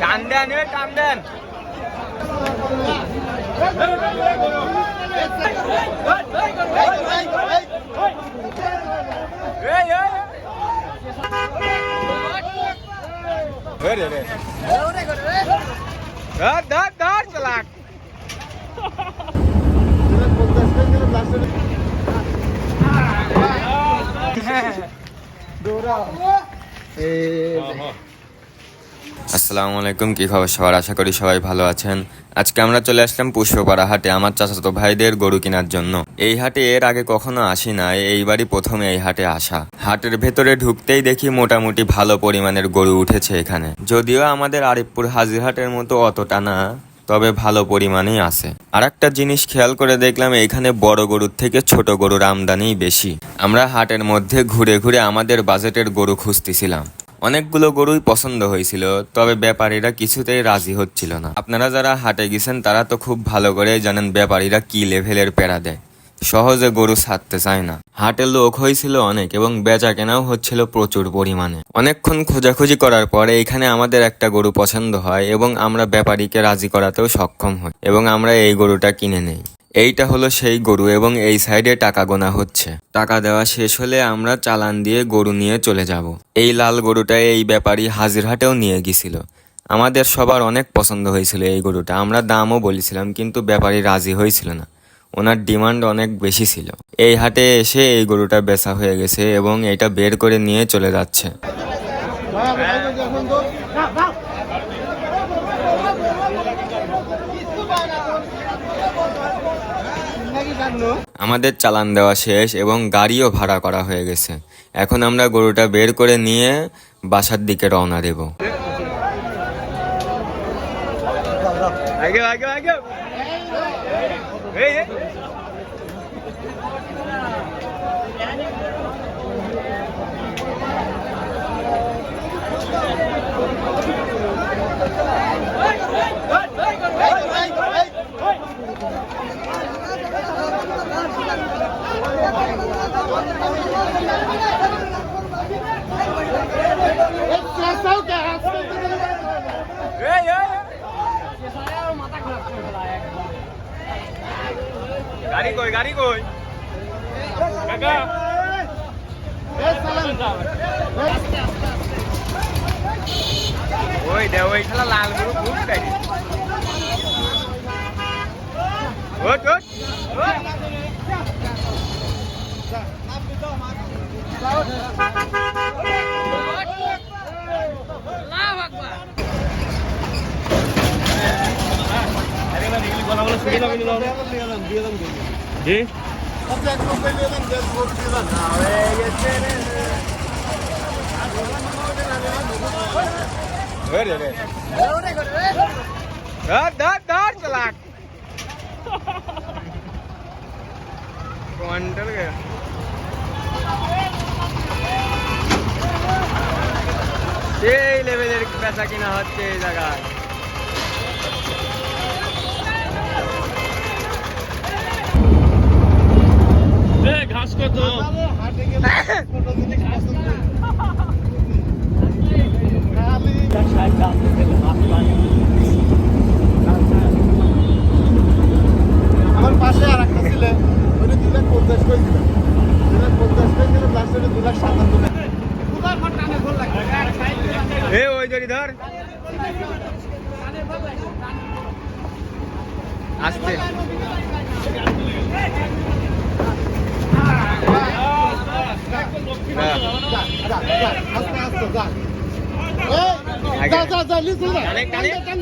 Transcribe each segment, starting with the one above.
টান দেন টান দেন। এই, এই, আসসালামু আলাইকুম, কি খবর সবার? আশা করি সবাই ভালো আছেন। আজকে আমরা চলে আসলাম পুষ্পপাড়া হাটে আমার চাচাতো ভাইদের গরু কেনার জন্য। এই হাটে এর আগে কখনো আসি না এইবারই প্রথমে এই হাটে আসা। হাটের ভেতরে ঢুকতেই দেখি মোটামুটি ভালো পরিমাণের গরু উঠেছে এখানে। যদিও আমাদের আরিফপুর হাজিরহাটের মতো অতটা না, তবে ভালো পরিমাণেই আছে। আর একটা জিনিস খেয়াল করে দেখলাম, এখানে বড় গরুর থেকে ছোট গরুর আমদানি বেশি। আমরা হাটের মধ্যে ঘুরে ঘুরে আমাদের বাজেটের গরু খুঁজতেছিলাম। অনেকগুলো গরুই পছন্দ হয়েছিল, তবে ব্যাপারীরা কিছুতেই রাজি হচ্ছিল না। আপনারা যারা হাটে গেছেন, তারা তো খুব ভালো করে জানেন ব্যাপারীরা কি লেভেলের প্যারা দেয়। সহজে গরু ছাড়তে চায় না। হাটে লোক হয়েছিল অনেক এবং বেচা কেনাও হচ্ছিল প্রচুর পরিমাণে। অনেকক্ষণ খোঁজাখুঁজি করার পরে এখানে আমাদের একটা গরু পছন্দ হয় এবং আমরা ব্যাপারীকে রাজি করাতেও সক্ষম হই এবং আমরা এই গরুটা কিনে নেই। এইটা হলো সেই গরু এবং এই সাইডে টাকা গোনা হচ্ছে টাকা দেওয়া শেষ হলে আমরা চালান দিয়ে গরু নিয়ে চলে যাব এই লাল গরুটা এই ব্যাপারী হাজিরহাটেও নিয়ে গেছিল আমাদের সবার অনেক পছন্দ হয়েছিল এই গরুটা আমরা দামও বলেছিলাম কিন্তু ব্যাপারী রাজি হয়েছিল না ওনার ডিমান্ড অনেক বেশি ছিল এই হাটে এসে এই গরুটা বেচা হয়ে গেছে এবং এটা বের করে নিয়ে চলে যাচ্ছে আমাদের চালান দেওয়া শেষ এবং গাড়িও ভাড়া করা হয়ে গেছে। এখন আমরা গরুটা বের করে নিয়ে বাসার দিকে রওনা দেব। আগে আগে আগে এই এই। এই, এই, এই। গাড়ি কই গাড়ি কই? কাকা। ওই দে ওই খেলা লালগুলো খুব গাড়ি। জি ধর রে ধর ধর ধর চালাক কোয়ান্টাল গে সেই লেভেলের পেঁচা কিনা হচ্ছে এই জায়গায় ঘাস কত আমার পাশে আর একটা ছিল ওটা দুই লাখ পঞ্চাশ করে দিল দুই লাখ পঞ্চাশ করে দিল লাস্টে দুই লাখ সাতাত্তর এ ওই জড়ি ধর আসতে হ্যাঁ। যা যা আস্তে আস্তে যা এই, যা যা যা লিখুন না টানে, টান টানে। দে টান দে টান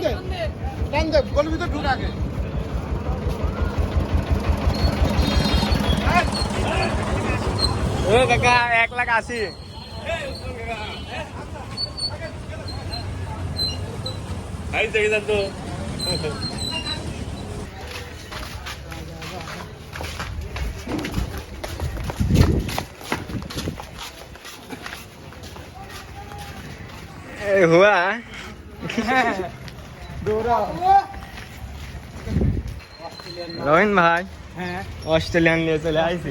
দে গলির ভিতরে ঢুক আগে। ও কাকা এক লাখ আশি। তো এ হুয়া দৌড়াও রহিন ভাই হ্যাঁ অস্ট্রেলিয়ান নিয়ে চলে আইছি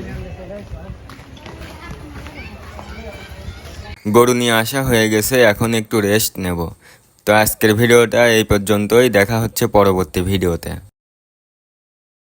গরু নিয়ে আসা হয়ে গেছে, এখন একটু রেস্ট নেব। তো আজকের ভিডিওটা এই পর্যন্তই, দেখা হচ্ছে পরবর্তী ভিডিওতে।